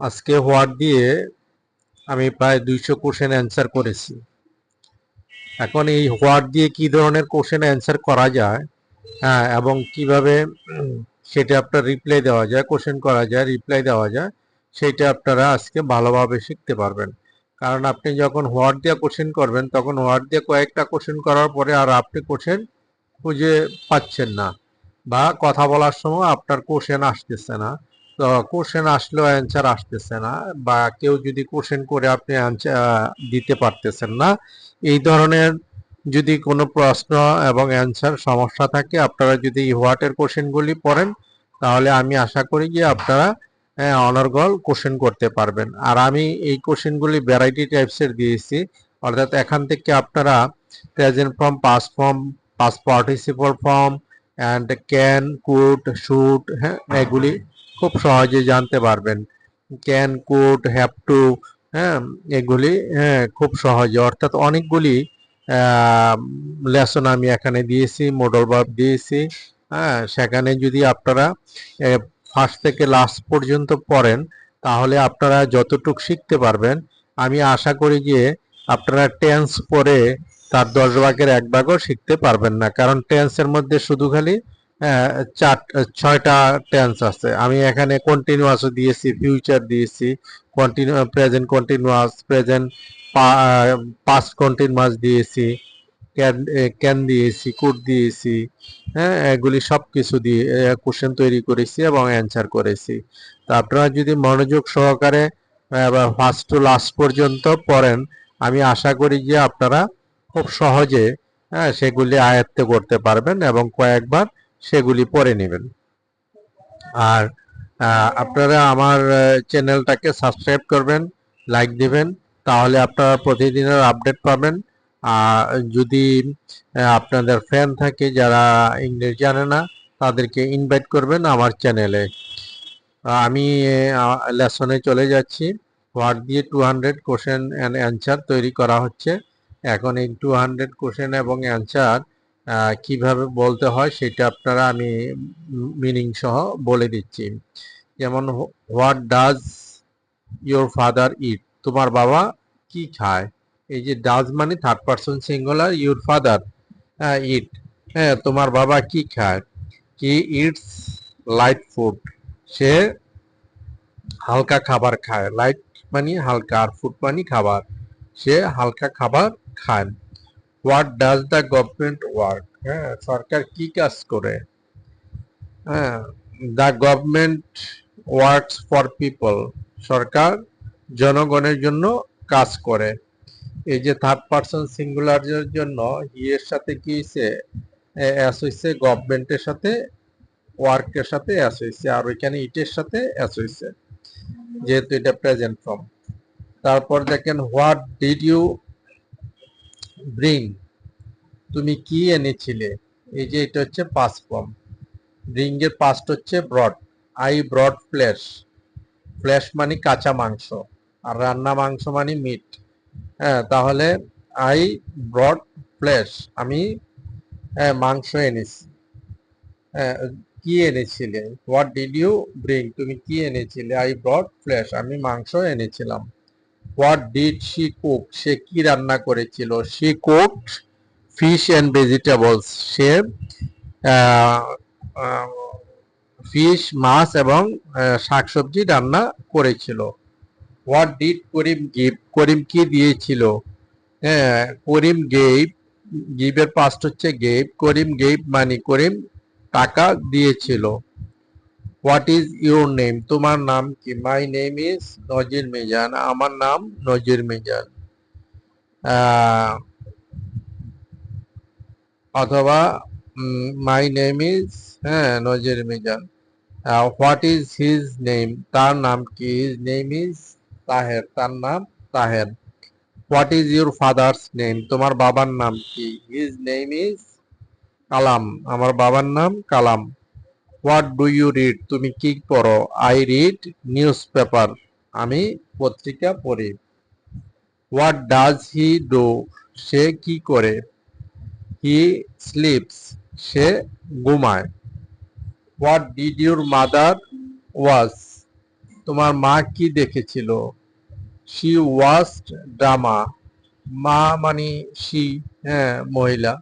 আজকে হোয়াট দিয়ে আমি প্রায় দুইশো কোশ্চেন অ্যান্সার করেছি। এখন এই হোয়াট দিয়ে কি ধরনের কোশ্চেন অ্যান্সার করা যায় হ্যাঁ এবং কীভাবে সেটা আপনার রিপ্লাই দেওয়া যায় কোশ্চেন করা যায় রিপ্লাই দেওয়া যায়, সেটা আপনারা আজকে ভালোভাবে শিখতে পারবেন। কারণ আপনি যখন হোয়াট দিয়ে কোশ্চেন করবেন, তখন হোয়াট দিয়ে কয়েকটা কোশ্চেন করার পরে আর আপনি কোশ্চেন খুঁজে পাচ্ছেন না বা কথা বলার সময় আপনার কোশ্চেন আসতেছে না। তো কোশ্চেন আসলেও অ্যান্সার আসতেছে না বা কেউ যদি কোশ্চেন করে আপনি অ্যান্সার দিতে পারতেছেন না। এই ধরনের যদি কোনো প্রশ্ন এবং অ্যান্সার সমস্যা থাকে আপনারা যদি হোয়াটের কোশ্চেনগুলি পড়েন তাহলে আমি আশা করি যে আপনারা অনর্গল কোশ্চেন করতে পারবেন। আর আমি এই কোশ্চেনগুলি ভ্যারাইটি টাইপসের দিয়েছি। অর্থাৎ এখান থেকে আপনারা present form past form past participle form and can could should হ্যাঁ এগুলি খুব সহজে জানতে পারবেন। ক্যান কুড হ্যাভ টু হ্যাঁ এগুলি হ্যাঁ খুব সহজে। অর্থাৎ অনেকগুলি লেসন আমি এখানে দিয়েছি মোডল ভার্ব দিয়েছি। হ্যাঁ সেখানে যদি আপনারা ফার্স্ট থেকে লাস্ট পর্যন্ত পড়েন, তাহলে আপনারা যতটুকু শিখতে পারবেন, আমি আশা করি যে আপনারা টেন্স পরে তার দশ ভাগের এক ভাগও শিখতে পারবেন না। কারণ টেন্সের মধ্যে শুধু খালি চার, ছয়টা টেন্স আছে। আমি এখানে কন্টিনিউয়াসও দিয়েছি ফিউচার দিয়েছি continue present continuous present past continuous দিয়েছি ক্যান ক্যান দিয়েছি কুড দিয়েছি হ্যাঁ এগুলি সব কিছু দিয়ে কোশ্চেন তৈরি করেছি এবং অ্যান্সার করেছি। তো আপনারা যদি মনোযোগ সহকারে ফার্স্ট টু লাস্ট পর্যন্ত পড়েন, আমি আশা করি যে আপনারা খুব সহজে হ্যাঁ সেগুলি আয়ত্তে করতে পারবেন এবং কয়েকবার সেগুলি পরে নেবেন। আর আপনারা আমার চ্যানেলটাকে সাবস্ক্রাইব করবেন, লাইক দিবেন, তাহলে আপনারা প্রতিদিনের আপডেট পাবেন। আর যদি আপনাদের ফ্যান থাকে যারা ইংলিশ জানে না, তাদেরকে ইনভাইট করবেন আমার চ্যানেলে। আমি লেসনে চলে যাচ্ছি। হোয়াট দিয়ে two hundred question and answer তৈরি করা হচ্ছে। এখন এই টু হান্ড্রেড কোশ্চেন এবং অ্যান্সার কীভাবে বলতে হয় সেটা আপনারা আমি মিনিং সহ বলে দিচ্ছি। যেমন what does your father eat তোমার বাবা কি খায়? এই যে ডাজ মানে third person singular your father eat হ্যাঁ তোমার বাবা কি খায়? কি ইটস লাইট ফুড সে হালকা খাবার খায়। লাইট মানে হালকা আর ফুড মানে খাবার। সে হালকা খাবার খায়। What does the government work হ্যাঁ সরকার কি কাজ করে? হ্যাঁ the government works for people সরকার জনগণের জন্য কাজ করে। এই যে থার্ড পার্সন সিঙ্গুলারের জন্য এর সাথে কি হয়েছে অ্যাস হয়েছে গভর্নমেন্টের সাথে ওয়ার্কের সাথে অ্যাস হয়েছে আর ওইখানে ইটের সাথে অ্যাস হয়েছে যেহেতু এটা প্রেজেন্ট ফর্ম তারপর দেখেন হোয়াট ডিড ইউ ব্রিং তুমি কি এনেছিলে? এই যে এটা হচ্ছে পাস ফর্ম ব্রিং এর পাস্ট হচ্ছে brought I brought flesh flesh মানে কাঁচা মাংস আর রান্না মাংস মানে মিট। হ্যাঁ তাহলে আই ব্রড ফ্লেশ আমি হ্যাঁ, মাংস এনেছি। হ্যাঁ, কি এনেছিলে? হোয়াট ডিড ইউ ব্রিং তুমি কি এনেছিলে? আই ব্রড ফ্ল্যাশ আমি মাংস এনেছিলাম। হোয়াট ডিড শি কুক সে কি রান্না করেছিল? She cooked fish and vegetables say fish মাছ এবং শাকসবজি রান্না করেছিল। What did Karim give Karim কি দিয়েছিল? হ্যাঁ করিম গেভ গিভের পাস্ট হচ্ছে গেভ করিম গেভ মানে করিম টাকা দিয়েছিল। হোয়াট ইজ ইউর নেম তোমার নাম কি? মাই নেম ইজ নজির মিজান আমার নাম নজির মিজান অথবা মাই নেম ইজ হ্যাঁ Nazir Mizan what is his name তার নাম কি? হিজ নেম ইজ তাহের তার নাম Taher what is your father's name তোমার বাবার নাম কি? হিজ নেম ইজ কালাম আমার বাবার নাম Kalam what do you read তুমি কি পড়ো? আই রিড নিউজ পেপার আমি পত্রিকা পড়ি। হোয়াট ডাজ হি ডু সে কি করে? হি স্লিপস সে ঘুমায়। What did your mother was তোমার মা কি দেখেছিল? শি ওয়াস্ট ড্রামা মা মানে শি হ্যাঁ মহিলা।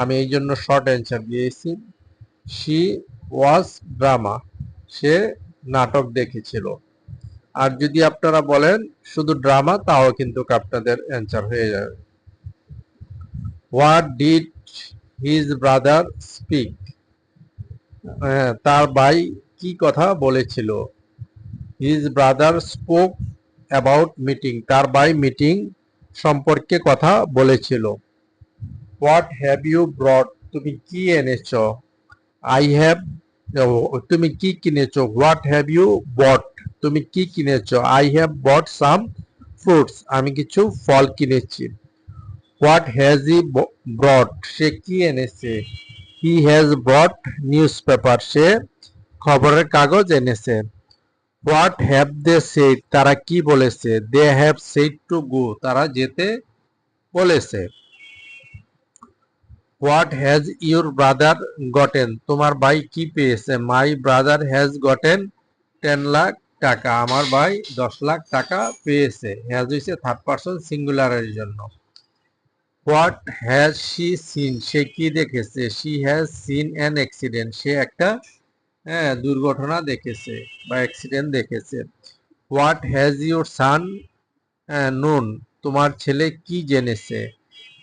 আমি এই জন্য শর্ট অ্যান্সার দিয়েছি। She was drama. সে নাটক দেখেছিল। আর যদি আপনারা বলেন শুধু ড্রামা, তাও কিন্তু আপনাদের অ্যান্সার হয়ে যাবে what did his brother speak? তার ভাই কি কথা বলেছিল? His brother spoke about meeting. তার ভাই মিটিং সম্পর্কে কথা বলেছিল। What have you brought? তুমি কি এনেছো? আই হ্যাভ তুমি কি কিনেছো? হোয়াট হ্যাভ ইউ বট তুমি কি কিনেছো? I have bought some fruits আমি কিছু ফল কিনেছি। হোয়াট হ্যাজ ই ব্রড সে কি এনেছে? He has brought newspaper সে খবরের কাগজ এনেছে। হোয়াট হ্যাভ দে সেড তারা কি বলেছে? They have said to go তারা যেতে বলেছে। What has your brother gotten? তোমার ভাই কি পেয়েছে? My brother has gotten ten lakh টাকা। আমার ভাই দশ লাখ টাকা পেয়েছে। হ্যাজ হইছে থার্ড পার্সন সিঙ্গুলারের জন্য। What has she seen? সে কি দেখেছে? She has seen an accident. সে একটা হ্যাঁ দুর্ঘটনা দেখেছে বা অ্যাক্সিডেন্ট দেখেছে। হোয়াট হ্যাজ ইউর সান নুন? তোমার ছেলে কি জেনেছে?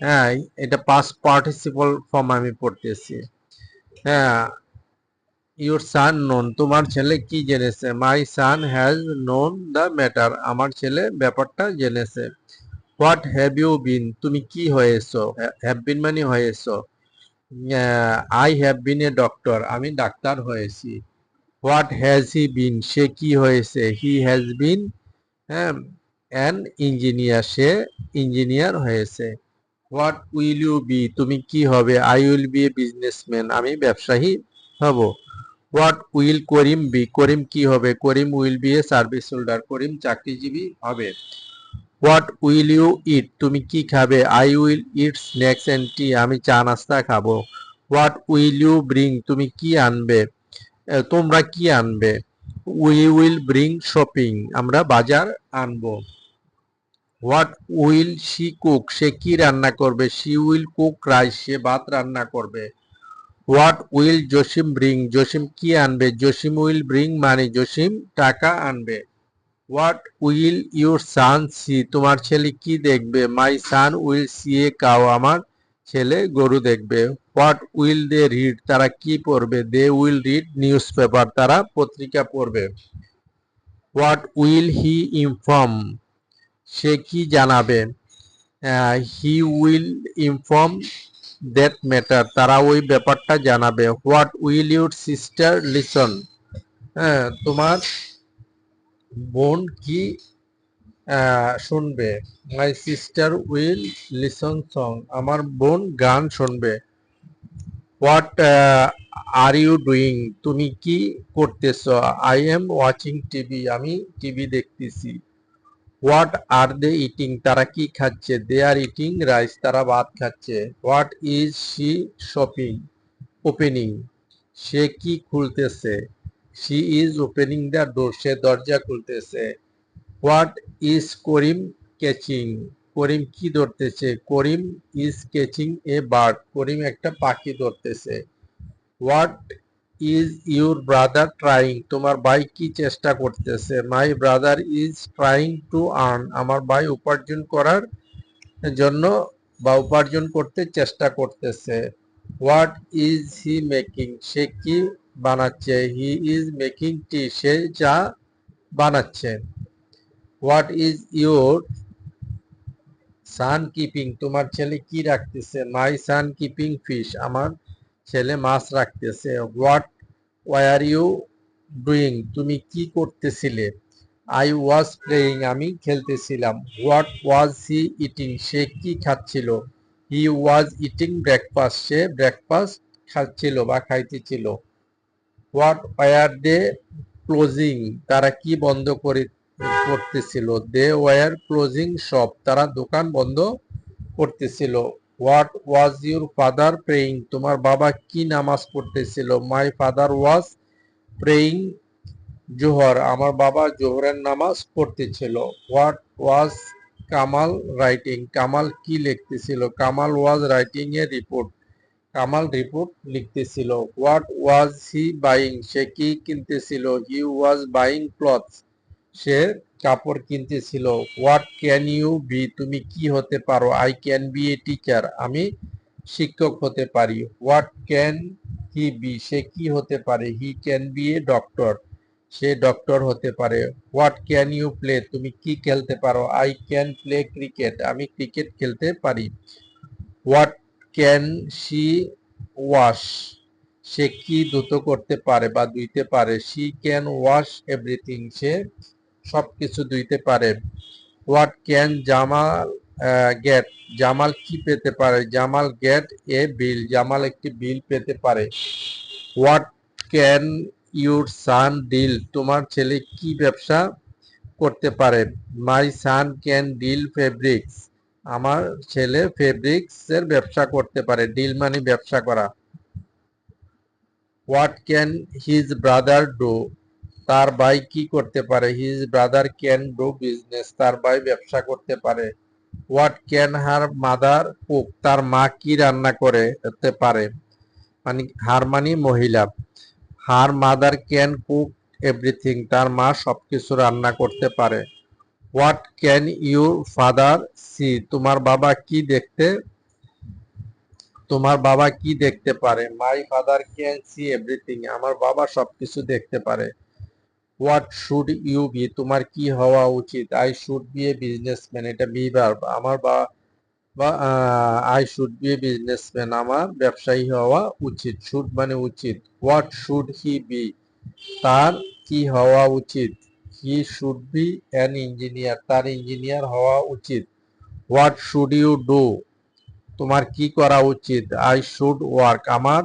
হ্যাঁ এটা পাস পার্টিসিপল ফর্ম আমি পড়তেছি। হ্যাঁ ইউর সান নোন তোমার ছেলে কি জেনেছে? My son has known the matter আমার ছেলে ব্যাপারটা জেনেছে। হোয়াট হ্যাভ ইউ বিন তুমি কি হয়েছো? হ্যাভ বিন মানে হয়েছো। I have been a doctor আমি ডাক্তার হয়েছি। হোয়াট হ্যাজ হি বিন সে কি হয়েছে? হি হ্যাজ বিন হ্যাঁ অ্যান ইঞ্জিনিয়ার সে ইঞ্জিনিয়ার হয়েছে। হোয়াট উইল ইউ বি তুমি কি হবে? I will be a businessman আমি ব্যবসায়ী হব। What will Karim be Karim কি হবে? Karim will be a service holder Karim চাকরিজীবী হবে। হোয়াট উইল ইউ ইট তুমি কি খাবে? I will eat snacks and tea আমি চা নাস্তা খাব। হোয়াট উইল ইউ ব্রিং তুমি কি আনবে? তোমরা কি আনবে? উই উইল ব্রিং শপিং আমরা বাজার আনব। হোয়াট উইল শি কুক সে কি রান্না করবে? শি উইল কুক রাইস সে ভাত রান্না করবে। What will Jasim bring Jasim কি আনবে? জসিম উইল ব্রিং মানে জসিম টাকা আনবে। What will your son see তোমার ছেলে কি দেখবে? My son will see a cow আমার ছেলে গরু দেখবে। হোয়াট উইল দে রিড তারা কি পড়বে? They will read newspaper তারা পত্রিকা পড়বে। হোয়াট উইল হি ইনফর্ম সে কি জানাবে? He will inform that matter তারা ওই ব্যাপারটা জানাবে। What will your sister listen হ্যাঁ তোমার বোন কি শুনবে? My sister will listen song আমার বোন গান শুনবে। হোয়াট আর ইউ ডুইং তুমি কি করতেছ? আই এম ওয়াচিং টিভি আমি টিভি দেখতেছি। হোয়াট আর দে ইটিং তারা কি খাচ্ছে? দে আর ইটিং রাইস তারা ভাত খাচ্ছে। What is she shopping opening সে কি খুলতেছে? She is opening the door সে দরজা খুলতেছে। What is Karim catching Karim কি ধরতেছে? Karim is catching a bird Karim একটা পাখি ধরতেছে। What is your brother trying তোমার ভাই কি চেষ্টা করতেছে? My brother is trying to earn আমার ভাই উপার্জন করার জন্য বা উপার্জন করতে চেষ্টা করতেছে। হোয়াট ইজ হি মেকিং সে কি বানাচ্ছে? হি ইজ মেকিং টি সে চা বানাচ্ছে। What is your son keeping তোমার ছেলে কি রাখতেছে? মাই সান কিপিং ফিশ আমার ছেলে মাছ রাখতেছে। হোয়াট ওয়ার ইউ ডুইং তুমি কি করতেছিলে? আই ওয়াজ প্লেয়িং আমি খেলতেছিলাম। হোয়াট ওয়াজ হি ইটিং সে কি খাচ্ছিল? হি ওয়াজ ইটিং ব্রেকফাস্ট সে ব্রেকফাস্ট খাচ্ছিল বা খাইতেছিল। হোয়াট ওয়ার দে ক্লোজিং তারা কি বন্ধ করে করতেছিল? দে ওয়ার ক্লোজিং শপ তারা দোকান বন্ধ করতেছিল। What was your father praying তোমার বাবা কি নামাজ পড়তেছিল? মাই ফাদার ওয়াজ প্রেইং জোহর আমার বাবা জোহরের নামাজ পড়তেছিল। What was Kamal writing Kamal কি লিখতেছিল? Kamal was writing a report Kamal report লিখতেছিল। What was he buying সে কি কিনতেছিল? হি ওয়াজ বাইং ক্লথস সে কাপড় কিনতেছিল। হোয়াট ক্যান ইউ বি তুমি কি হতে পারো? I can be a teacher আমি শিক্ষক হতে পারি। হোয়াট ক্যান হি বি সে কি হতে পারে? He can be a doctor say doctor হতে পারে। হোয়াট ক্যান ইউ প্লে তুমি কি খেলতে পারো? আই ক্যান প্লে ক্রিকেট আমি ক্রিকেট খেলতে পারি। হোয়াট ক্যান শি ওয়াশ সে কি দ্রুত করতে পারে বা ধুইতে পারে? শি ক্যান ওয়াশ এভরিথিং সে সবকিছু ধুইতে পারে। What can Jamal get Jamal কি পেতে পারে? Jamal get a bill Jamal একটি বিল পেতে পারে। What can your son deal তোমার ছেলে কি ব্যবসা করতে পারে? My son can deal fabrics আমার ছেলে ফেব্রিক্স এর ব্যবসা করতে পারে ডিল মানে ব্যবসা করা। What can his brother do তার ভাই কি করতে পারে? His brother can do business তার ভাই ব্যবসা করতে পারে। What can her mother cook তার মা কি রান্না করে করতে পারে? মানে হার মানে মহিলা। Her mother can cook everything তার মা সবকিছু রান্না করতে পারে। What can you father see তোমার বাবা কি দেখতে, তোমার বাবা কি দেখতে পারে? My father can see everything আমার বাবা সবকিছু দেখতে পারে। হোয়াট শুড ইউ বি তোমার কি হওয়া উচিত? I should be a businessman এটা বি ভার্ব আমার বা বা I should be a businessman আমার ব্যবসায়ী হওয়া উচিত। শুড মানে উচিত। হোয়াট শুড হি বি তার কি হওয়া উচিত? He should be an engineer তার ইঞ্জিনিয়ার হওয়া উচিত। হোয়াট শুড ইউ ডু তোমার কি করা উচিত? আই শুড ওয়ার্ক আমার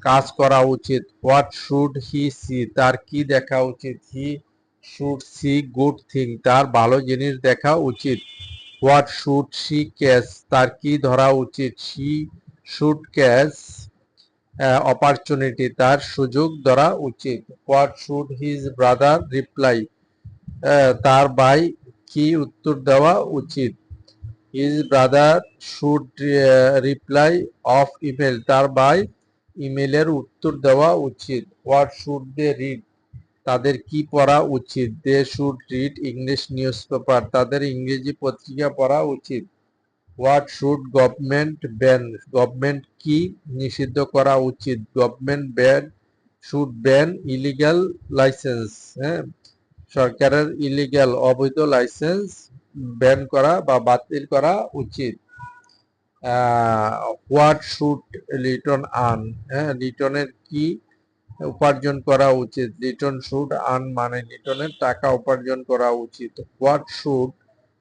কাজ করা উচিত। হোয়াট শুড হি সি তার কি দেখা উচিত? He should see good thing তার ভালো জিনিস দেখা উচিত। হোয়াট শুড সি ক্যাচ তার কি ধরা উচিত? সি শুড ক্যাচ অপরচুনিটি তার সুযোগ ধরা উচিত। What should his brother reply তার ভাই কি উত্তর দেওয়া উচিত? His brother should reply of email তার ভাই ইমেলের উত্তর দেওয়া উচিত। হোয়াট শুড দে রিড তাদের কি পড়া উচিত? They should read English newspaper তাদের ইংরেজি পত্রিকা পড়া উচিত। What should government ban government কি নিষিদ্ধ করা উচিত? Government ban should ban illegal license হ্যাঁ? সরকারের ইলিগাল অবৈধ লাইসেন্স ব্যান করা বা বাতিল করা উচিত। হোয়াট শুড রিটার্ন আন হ্যাঁ রিটার্নের কি উপার্জন করা উচিত? রিটার্ন শুড আন মানে রিটার্নের টাকা উপার্জন করা উচিত। What should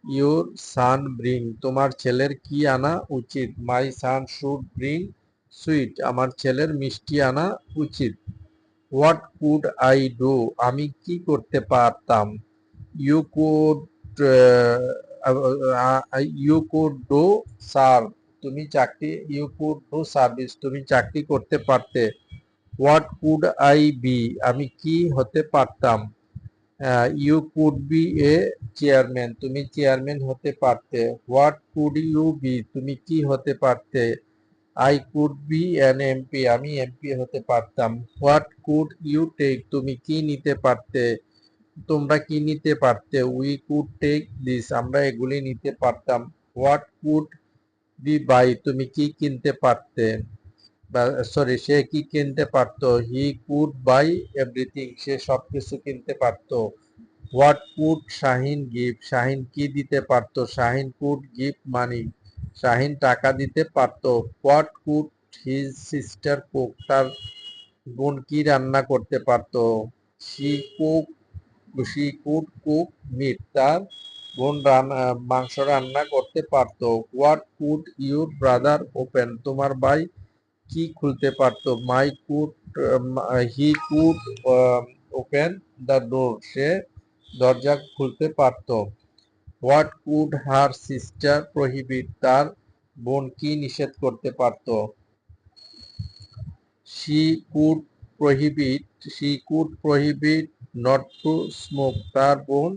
your son bring তোমার ছেলের কি আনা উচিত? My son should bring sweet আমার ছেলের মিষ্টি আনা উচিত। হোয়াট কুড আই ডু আমি কি করতে পারতাম? You could you could do serve তুমি চাকরি ইউ কুড ডু সার্ভিস তুমি চাকরি করতে পারতে। হোয়াট কুড আই বি আমি কি হতে পারতাম? You could be a chairman তুমি চেয়ারম্যান হতে পারতে। হোয়াট কুড ইউ বি তুমি কি হতে পারতে? I could be an MP আমি এমপি হতে পারতাম। হোয়াট কুড ইউ টেক তুমি কি নিতে পারতে? তোমরা কি নিতে পারতে? উই কুড টেক দিস আমরা এগুলি নিতে পারতাম। হোয়াট কুড বি বাই তুমি কি কিনতে পারতে? সরি সে কি কিনতে পারতো? হি কুড বাই এভরিথিং, সে সবকিছু কিনতে পারতো। What could Shahin gift? Shahin কি দিতে পারতো? Shahin could gift money. Shahin টাকা দিতে পারতো। What could his sister cook? তার বোন কি রান্না করতে পারতো? She cook, she could cook meat. তার বোন মাংস রান্না করতে পারতো। What could your brother open তোমার ভাই কি খুলতে পারতো? My could he could open the door সে দরজা খুলতে পারতো। What could her sister prohibit তার বোন কি নিষেধ করতে পারতো? She could prohibit she could prohibit not to smoke তার বোন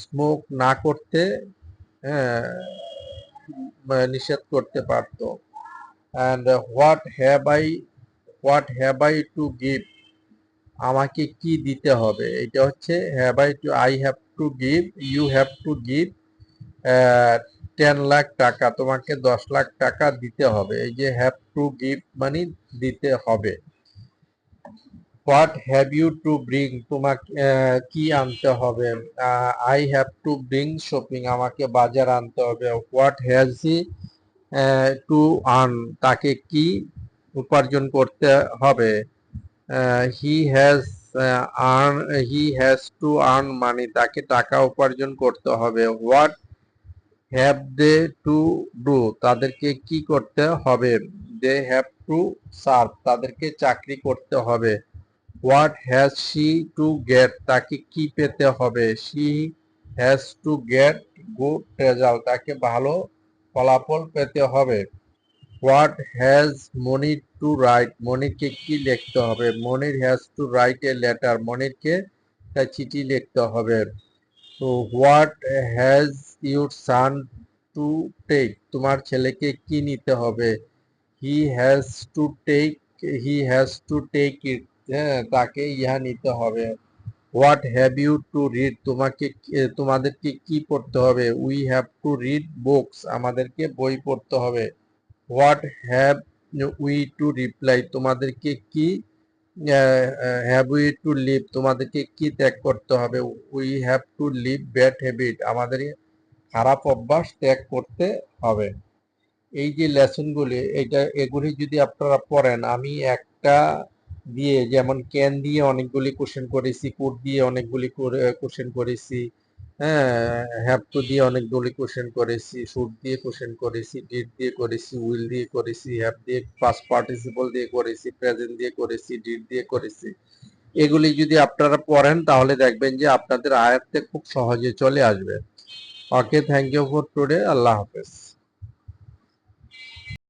স্মোক না করতে নিষেধ করতে পারতো। And what have I what have I to give আমাকে কি দিতে হবে? এটা হচ্ছে have I to I have to give you have to give ten lakh taka. তোমাকে দশ লাখ টাকা দিতে হবে। এই যে হ্যাভ টু গিভ মানে দিতে হবে। What have you to bring তোমাকে কি আনতে হবে? I have to bring shopping আমাকে বাজার আনতে হবে। What has he to earn তাকে কি উপার্জন করতে হবে? He has earn he has to earn money তাকে টাকা উপার্জন করতে হবে। What have they to do তাদেরকে কি করতে হবে? দে হ্যাভ টু সার্ভ তাদেরকে চাকরি করতে হবে। What has she to get তাকে কি পেতে হবে? She has to get good result তাকে ভালো ফলাফল পেতে হবে। What has Moni to write মনিরকে কি লিখতে হবে? Monir has to write a letter মনিরকে একটা চিঠি লিখতে হবে। তো what has your son to take তোমার ছেলেকে কি নিতে হবে? He has to take he has to take it হ্যাঁ তাকে ইহা নিতে হবে। What have you to read তোমাকে তোমাদেরকে কি পড়তে হবে? We have to read books আমাদেরকে বই পড়তে হবে। What have we to reply তোমাদেরকে কি হ্যাভ উই টু লিভ তোমাদেরকে কি ত্যাগ করতে হবে? We have to leave bad habit আমাদের খারাপ অভ্যাস ত্যাগ করতে হবে। এই যে লেসনগুলি এটা, এগুলি যদি আপনারা পড়েন, আমি একটা দিয়ে যেমন ক্যান দিয়ে অনেকগুলি কোশ্চেন করেছি কোড দিয়ে অনেকগুলি কোশ্চেন করেছি হ্যাঁ হ্যাভ টু দিয়ে অনেকগুলি কোশ্চেন করেছি শুট দিয়ে কোশ্চেন করেছি ডিড দিয়ে করেছি উইল দিয়ে করেছি হ্যাভ দিয়ে পাস্ট পার্টিসিপল দিয়ে করেছি প্রেজেন্ট দিয়ে করেছি ডিড দিয়ে করেছি। এগুলি যদি আপনারা পড়েন তাহলে দেখবেন যে আপনাদের আয়াতে খুব সহজে চলে আসবে। Okay thank you for today Allah হাফেজ।